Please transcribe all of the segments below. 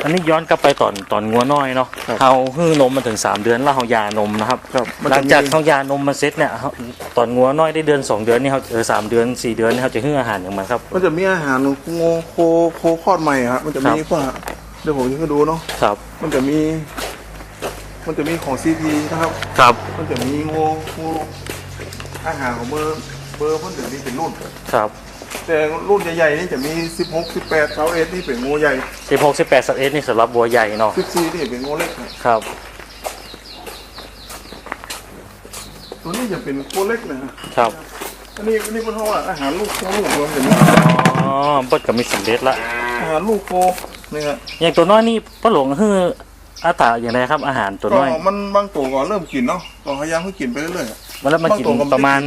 อันนี้ย้อนกลับไปตอนตอนงัวน้อยเนาะครับเขาฮื้อนมมาถึง3เดือนแล้วเขายานมนะครับครับมันหลัจะงมีจากเขายานมมาเซ็ตเนี่ยเขาตอนงัวน้อยได้เดือน2เดือนนี่เขาเออสามเดือน4เดือนนี่เขาจะฮื้ออาหารอย่างมันครับ มันจะมีอาหารโงโคโคคลอดใหม่ครับมันจะมีครับพวกเดี๋ยวผมจะให้ดูเนาะครับมันจะมี มันจะมีของซีพีนะครับ ครับมันจะมีงูงูอาหารของเบอร์เบอร์มันจะมีเป็นรุ่นครับ แต่รุ่นใหญ่ๆนี่จะมี 16 18 2 1นี่เป็นงูใหญ่16 18 11นี่สำหรับวัวใหญ่เนาะ14นี่เป็นงูเล็กครับครับ ตัวนี้จะเป็นงูเล็กนะครับอันนี้อันนี้เป็นเพราะว่าอาหารลูกโคลูกรวมกันอ๋อเปิดกับมีสำเร็จละอาหารลูกโคนี่ครับอย่างตัวน้อยนี่พ่อหลวงฮื้ออาตาอย่างไรครับ อาหารตัวก็น้อยมันบางตัวก็เริ่มกินเนาะก็พยายามให้กินไปเรื่อยๆ มันแล้วมากินบางตัวก็ไม่ได้ประมาณ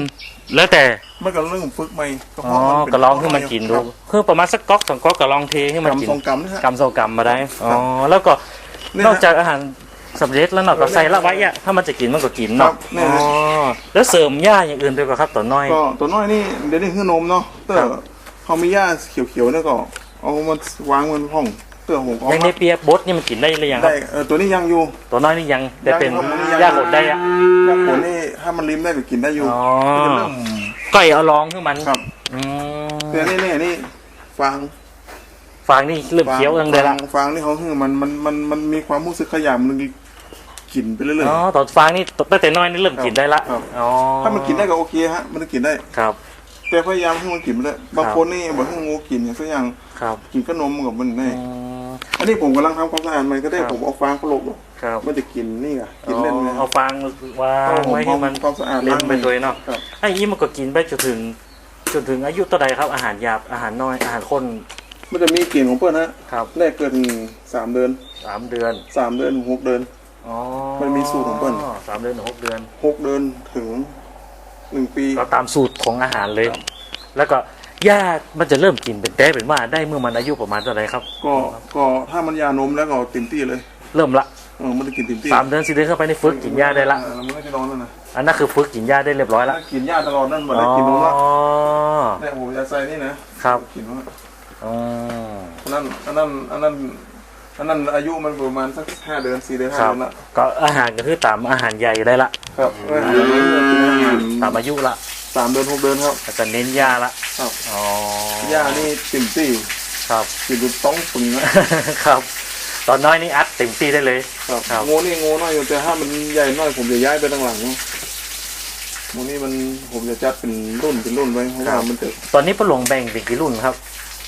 แล้วแต่มันก็เริ่มฝึกใหม่ก็เพอ๋อราะมันเป็นก็ลองให้มันกินดูคือประมาณสักก๊อกสองก๊อกก็ลองเทให้มันกินกำสองกำนะฮะ กำสองกำมาได้อ๋อแล้วก็เนี่ยนอกจากอาหารสำเร็จแล้วเนาะก็ใส่ละไว้อะถ้ามันจะกินมันก็กินครัเนาะบเนี่ยอ๋อแล้วเสริมหญ้าอย่างอื่นด้วยก็ครับตัวน้อย ก็ตัวน้อยนี่เดี๋ยวนี้คือนมเนาะเตอครับร์เขามีหญ้าเขียวๆเนี่ยก็เอามาวางบนห้องเตอร์ผมเอาอย่างในมาเปียกบดนี่มันกินได้หรือยังคได้รับเออตัวนี้ยังอยู่ ตัวน้อยนี่ยังแต่เป็นยังครับ หญ้าหดได้อะหญ้าผลนี่ ถ้ามันริมได้ก็กินได้อยู่อ๋อมันจะเริ่มก้อยเอาลองให้มันครับอืมแต่นี่นี่นี่ฟางฟางนี่เริ่มเคี้ยวเองเลยละฟางฟางนี่เขาคือมันมันมันมันมีความรู้สึกขยำมันกินไปเรื่อยอ๋อตอนฟางนี่ตั้งแต่น้อยนี่เริ่มกินได้ละครับอ๋อๆถ้ามันกินได้ก็โอเคฮะ มันจะกินได้ครับแต่พยายามให้มันกินไปเลยบางคนนี่บอกให้งูกินอย่างสักอย่างครับกินขนมกับมันนี่อืม อันนี้ผมกำลังทำความสะอาดมันก็ได้ครับ ผมเอาฟางเขาลบอยู่ครับมันจะกินนี่ไงกินอ๋อเล่นไงเอาฟางวางไว้ให้มันความสะอาดเล่นไปด้วยเนาะครับไอ้ยี่มันก็กินไปจนถึงจนถึงอายุเท่าใดครับอาหารหยาบอาหารน้อยอาหารข้นมันจะมีกลิ่นของเพื่อนนะครับแรกเกิดถึงสามเดือนสามเดือนสามเดือนถึงหกเดือน อ๋อมันมีสูตรของเปิ้ล สามเดือนถึงหกเดือน หกเดือนถึงหนึ่งปีก็ตามสูตรของอาหารเลยแล้วก็ หญ้ามันจะเริ่มกินเป็นแต้เป็นว่าได้เมื่อมันอายุประมาณเท่าไหรครับ ก็ก็ถ้ามันยานมแล้วก็เต็มที่เลย เริ่มละเออมันจะกินเต็มที่สามเดือนสี่เดือนเข้าไปในฝึกกินหญ้าได้ละเออมันก็จะนอนแล้วนะอันนั้นคือฝึกกินหญ้าได้เรียบร้อยละถ้ากินหญ้าตลอดนั่นมันได้กินนมละอ๋อแต่ผมจะใส่นี่นะครับกินว่าอ๋ออันนั้นอันนั้นอันนั้นอันนั้นอายุมันประมาณสักห้าเดือนสี่เดือนห้าครับเดือนละก็อาหารก็คือตามอาหารใหญ่ได้ละครับอาหารมันจะกินอาหารตามอายุละ สามเดือนหกเดือนครับก็จะเน้นหญ้าละครับอ๋อหญ้านี่ติ่มตี้ครับกินจนต้องปึงนะครับ ตอนน้อยนี่อัดเต็มที่ได้เลยครับครับงูนี่งูน้อยอยู่แต่ถ้ามันใหญ่น้อยผมจะย้ายไปทางหลังงูนี่มันผมจะจัดเป็นรุ่นเป็นรุ่นไว้เพราะว่ามันจะตอนนี้ปลวงแบ่งเป็นกี่รุ่นครับ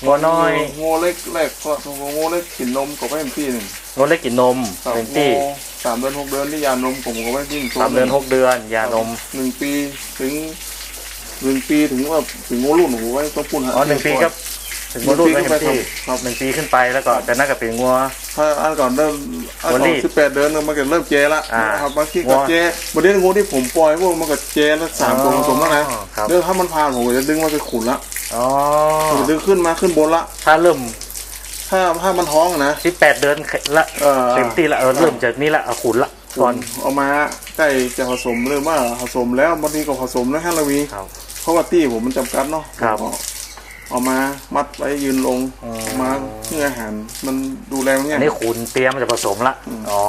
งัวน้อยงูเล็กแรกก็งูเล็กกินนมก็ไปเป็นปีหนึ่งงัวเล็กกินนมครับเป็นที่งูสามเดือนหกเดือนที่ยานมผมก็ไปกินสามเดือนหกเดือนยานมหนึ่งปีถึง หนึ่งปีถึงว่าถึงงูรุ่นผมไว้ต้องพูดฮะอ๋อหนึ่งปีครับถึงงัวรุ่นไม่เต็มที่ครับหนึ่งปีขึ้นไปแล้วก็แต่น่าจะเป็นงัวถ้าอันก่อนเริ่มอันวัก่นอนนี้สิบแปดเดือนมันก็เริ่มเจละอ่าครับบางทีวัก็วเจประเด็นงูที่ผมปล่อยพวกมันก็เจแล้วสามตัวผสมแล้วนะครับเดี๋ยวถ้ามันผ่านผมก็จะดึงมันไปขุนละอ๋อผมจะดึงขึ้นมาขึ้นบนละ ถ้าเริ่ม ถ้าถ้ามันท้องอะนะสิบแปดเดือนละเออเต็มที่ละเออเริ่มจากนี้ละเอาขุนละก่อนเอามาใกล้จะผสมเริ่มว่าผสมแล้วบางทีก็ผสมแล้วฮะละวีครับเพ ราะว่าตี้ผมมันจำกัดเนาะครับ ผมก็เอามามัดไว้ยืนลงอ๋อเอามาเพื่ออาหารมันดูแลมันอัเนี่ยนนี้ขุนเตรียมจะผสมละอ๋อ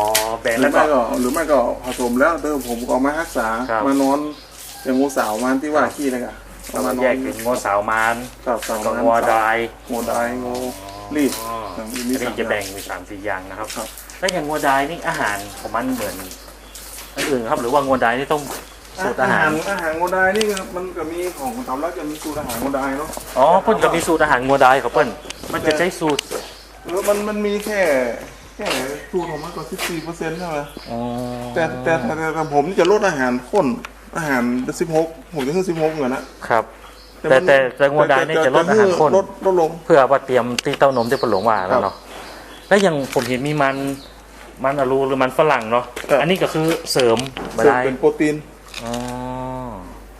แบ่งหรืแล้อวก็ ไม่ก็หรือไม่ก็ผสมแล้วเดิมผมก็เอามารักษาครับ มานอนอย่างงูสาวมันที่ว่าครับขี้นะกะแล้เอาวมาก็นอแยนกเป็นงัวสาวมานกับสาวกับมันงัวดายงูดายงูรีดอ๋ออย่างอันี้นมีนี้สามจะอย่าแบ่งงเป็นสามสี่อย่างนะครับ ครับ แล้วอย่างงัวดายนี่อาหารของมันเหมือนอันอื่นครับ หรือว่างัวดายนี่ต้อง สูตรอาหาร อาหารงูดายนี่มันก็มีของตำรับจะมีสูตรอาหารงูดายเนาะอ๋อเพิ่นก็มีสูตรอาหารงัวดายครับเพิ่นมันจะใช้สูตรแล้วมันมันมีแค่แค่สูตรของมันก็สิบสี่เปอร์เซ็นต์ใช่ไหมอ๋อแต่แต่แต่แต่แต่ผมจะลดอาหารข้นอาหารสิบหกผมจะขึ้นสิบหกเหมือนนะครับ แต่แต่แต่งัวดายนี่จะลดอาหารข้นลดลดลงเพื่อว่าเตรียมที่เต้านมที่ปลงว่าแล้วเนาะแล้วอย่างผมเห็นมีมันมันอลูหรือมันฝรั่งเนาะครับอันนี้ก็คือเสริมบาเสริมได้เป็นโปรตีน อ๋อ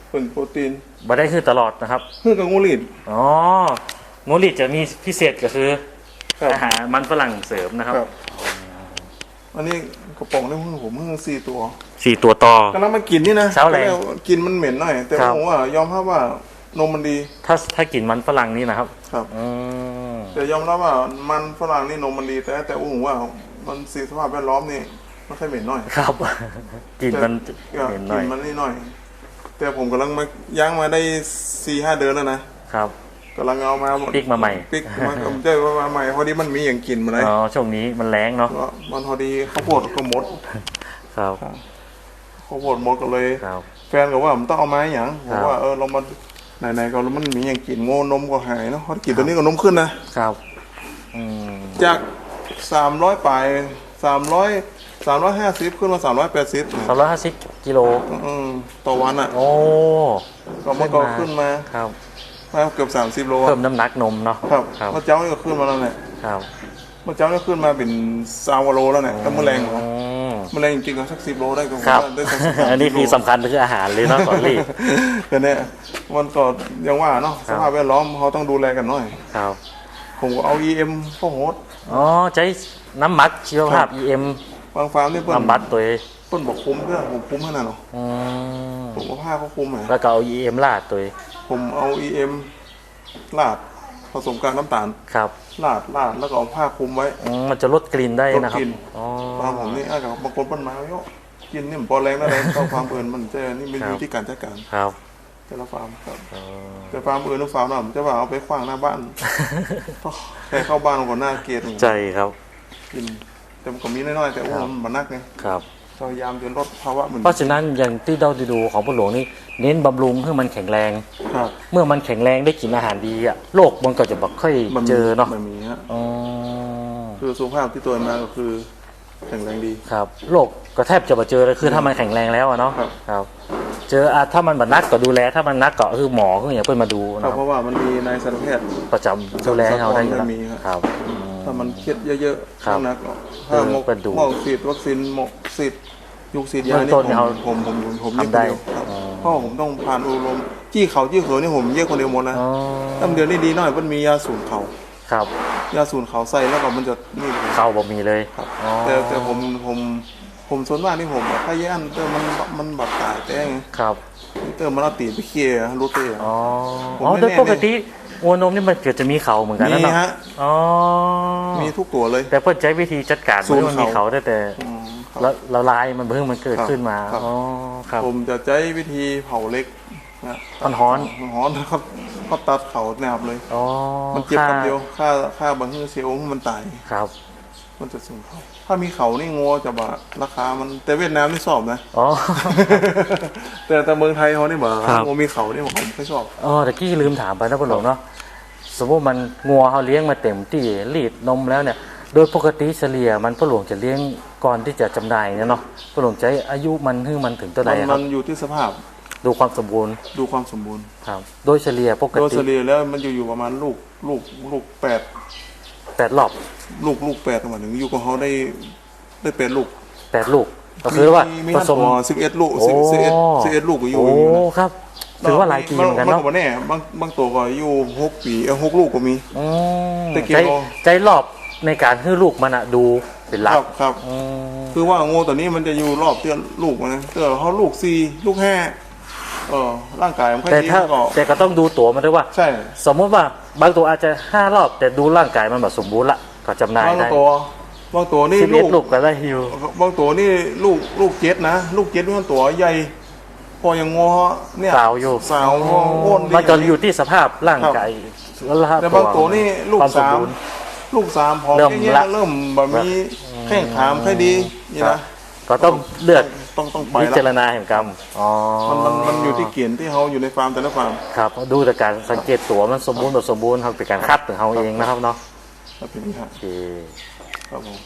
เป็นโปรตีนบาได้คือตลอดนะครับเพื่อกับงูรีด อ๋องูลิดจะมีพิเศษก็คือ ครับ อาหารมันฝรั่งเสริมนะครับ ครับ อันนี้กระป๋องในมือผมเพิ่งสี่ตัวสี่ตัวต่อ กำลังมากินนี่นะเช้าแรงตอนกกินมันเหม็นหน่อย แต่ครับ ผมว่ายอมรับว่านมมันดีถ้าถ้ากินมันฝรั่งนี่นะครับครับ อืมมแต่ยอมรับว่ามันฝรั่งนี่นมมันดีแต่แต่อู้หูว่ามันสีสภาพแวดล้อมนี่ไม่ค่อยเหม็นหน่อยครับกลิ่นมันก็เห็นหกิน่อยนมันนิดหน่อย แต่ผมกำลังมาย่างมาได้สี่ห้าเดือนแล้วนะครับกำลังเอามาปิ๊กมาใหม่ปิ๊กมาผมเจอว่ามาใหม่พอดีมันมีอย่างกินมาเลยอ๋อช่วงนี้มันแรงเนาะก็มันพอดีข้าวโพดก็หมดครับข้าวโพดหมดก็เลยครับแฟนก็ว่าผมต้องเอาไม้อย่างผครัมบว่าเออเรามาไหนๆก็มันมีอย่างกินโง่นมก็หายเนาะพอกินตัวนี้ก็นมขึ้นนะครับอืมจากสามร้อยปลายสามร้อย สามร้อยห้าสิบขึ้นมาสามร้อยแปดสิบสามร้อยห้าสิบกิโลต่อวันอะ โอ้ก็มันก็ขึ้นมาครับมาเกือบสามสิบโลเพิ่มน้ำหนักนมเนาะครับครับเมื่อเจ้านี่ก็ขึ้นมาแล้วเนี่ยครับเมื่อเจ้านี่ขึ้นมาเป็นซาวโลแล้วเนี่ยก็แมลงเหรออืมแมลงจริงๆก็สักสิบโลได้ก็ผมครับว่าได้สัก10อันนี้คือโลสำคัญคืออาหารเลยเนาะก่อนรีบแต่เนี่ยมันก็ยังว่าเนาะครัสบภาพแวดล้อมเขาต้องดูแลกันหน่อยครับผมก็เอา EM เข้าโฮสอ๋อใช้น้ำหมักชีวภาพ EM บางฟาร์มนี่เปิ้ลบำบัดตัวเองเปิ้ลบอกคุมเพื่อนผมคุมให้น่ะเนาะอืมผมก็ผ้าเขาคุมอะแล้วก็เอา EM ลาดตัวเองผมเอา EM ลาดผสมกับน้ำตาลครับลาดลาดแล้วก็เอาผ้าคลุมไว้ อืมมันจะลดกลิ่นได้นะครัลดกลิ่บนอ๋อ ฟาร์มผมนี่อะกับบางคนเปิ้ลมาโยกินนี่มันพอแรงนะแรงเข้าฟาร์มอื่นมันจะนี่มันอยู่ที่การจัดการครับแต่ละฟาร์มครับอ๋อแต่ฟาร์มอื่นทุกฟาร์มน่ะผมจะว่าเอาไปขว้างหน้าบ้าน แค่เข้าบ้านก่อนหน้าเกตใจครับกิน แต่มันก็มีน้อยๆแต่ว่ามันมันนักไงครับ พยายามจะลดภาวะมันเพราะฉะนั้นอย่างที่เราดูของผู้หลวงนี่เน้นบำรุงให้มันแข็งแรง ครับ เมื่อมันแข็งแรงได้กินอาหารดีอะโรคมันก็จะแบบค่อยมันมีเจอเนาะมันมีฮะอ๋อคือสุขภาพที่ตัวมาก็คือแข็งแรงดี ครับโรคก็แทบจะมาเจอเลยคือถ้ามันแข็งแรงแล้วอะเนาะครับ ครับ เจออะถ้ามันบัดนักก็ดูแล ถ้ามันนักก็คือหมอคืออย่างเพื่อนมาดูคนะรับคเพรับราะว่ามันมีนายสัตวแพทย์ ประจำดูแลให้เขาได้อยู่แล้วมีครับ ครับอืม ถ้ามันเครียดเยอะๆครับนักๆถ้าหมกเออเป็นดูหมกฉีดวัคซีนหมกฉีดยุกฉีดยาเบื้องนี่ต้ผนมเนี่ยเขาผมผมผมผมทำได้เยกคนเดียวครับอ๋อ เพราะผมต้องผ่านอุรมจี้เขาจี้เขือนี่ผมเยกคนเดียวหมดนะอ๋อตั้งเดือนนี่ดีหน่อยมันมียาสูนเขาครับ ยาสูนเขาใส่แล้วก็มันจะนี่เลยเข้าบ่มีเลยครับอ๋อแต่แต่ผมผมผมส่วนมากนี่ผมถ้าแย่อันเตอร์มันมันบัดตายแต่ไงครับ เตอร์มันเอาตีนไปเคลียร์รู้เตอร์อ๋อผมอ๋อไม่โดยแน่ปกติ วัวนมนี่มันเกิดจะมีเขาเหมือนกันมีนะเนาะฮะ อ๋อมีทุกตัวเลย แต่เพื่อใช้วิธีจัดการศูนย์มันมีเขาเขาได้แต่อืมครับละละลายมันเพิ่งมันเกิดขึ้นมาครับ อ๋อครับผมจะใช้วิธีเผาเล็กนะมันฮ้อนฮ้อนนะครับเขาตัดเขาแนบเลย อ๋อมันเจ็บคำเดียวค่าค่าบางทีเสียงมันตาย ครับ มันจะสูงเขา ถ้ามีเขานี่งัวจะบาราคามันแต่เวียดนามนี่สอบนะ อ๋อ แต่แต่เมืองไทยเขานี่บอกครับ งัวมีเขานี่ผมไม่ชอบ อ๋อแต่กี้ลืมถามไปนะพ่อหลวงเนาะสมมติมันงัวเขาเลี้ยงมาเต็มที่รีดนมแล้วเนี่ย โดยปกติเฉลี่ยมันพ่อหลวงจะเลี้ยงก่อนที่จะจำหน่ายเนี่ยเนาะพ่อหลวงใช้อายุมันให้มันถึงตัวใดมันคมัรับนอยู่ที่สภาพดูความสมบูรณ์ดูความสมบูรณ์ ครับ โดยเฉลี่ยปกโดยติเฉลี่ยแล้วมันอยู่อยู่ประมาณลูกลูกลูกแปด แปดรอบลูกลูกแปดประมาณหนึ่งอยู่กับเขาได้ได้แปดลูกแปดลูกก็คือว่ามีผท่านสมพอสิบเอ็ดลูกสิบสิบเอ็ดสิบเอ็ดลูกก็อยู่โอ้อยู่นะครับถือว่าหลายปีเหมือนกันเนาะบางแน่บางบางตัวก็อยู่หกปีเออหกลูกก็มีอืมแต่เกมใจโลใจรอบในการให้ลูกมันอะดูเป็นหลัคกรับครับอืมคือว่างูตัวนี้มันจะอยู่รอบเตือนลูกมันนะเตือนเขาลูกสี่ลูกห้า เออร่างกายมันค่อยแต่ดีถ้าก็ แต่ก็ต้องดูตัวมันด้วยว่า ใช่สมมติว่าบางตัวอาจจะห้ารอบ แต่ดูร่างกายมันแบบสมบูรณ์ละก็จำหน่ายบางได้ตัวบางตัวนี่สิบลูเอ็ดก ลูกก็ได้อยู่บางตัวนี่ลูกลูกเจ็ดนะ ลูกเจ็ดมันตัวใหญ่พออย่างงอเนี่ยสาวอยู่สาวอ้วนดี มันก็อยู่ที่สภาพร่างกายแล้วสภาพแต่บางตัวนี่ลูกควสาม บูรณ์ ลูกสามพอเริ่มแค่นี้ละเริ่มแบบมีแข้งขามค่อยดีนี่ครับ นะ ก็ต้องเลือกต้องต้องไปพิจารละณาแห่งกรรมอ๋อมันมันมันอยู่ที่เกียนที่เขาอยู่ในฟาร์มแต่ละฟาร์มครับดูแต่การสังเกตตัวมันสมบูรณ์แบบสมบูรณ์ครับเป็นการคัดของเขาเองนะครับเนาะครับพี่นี่ฮะโอเค ครับผม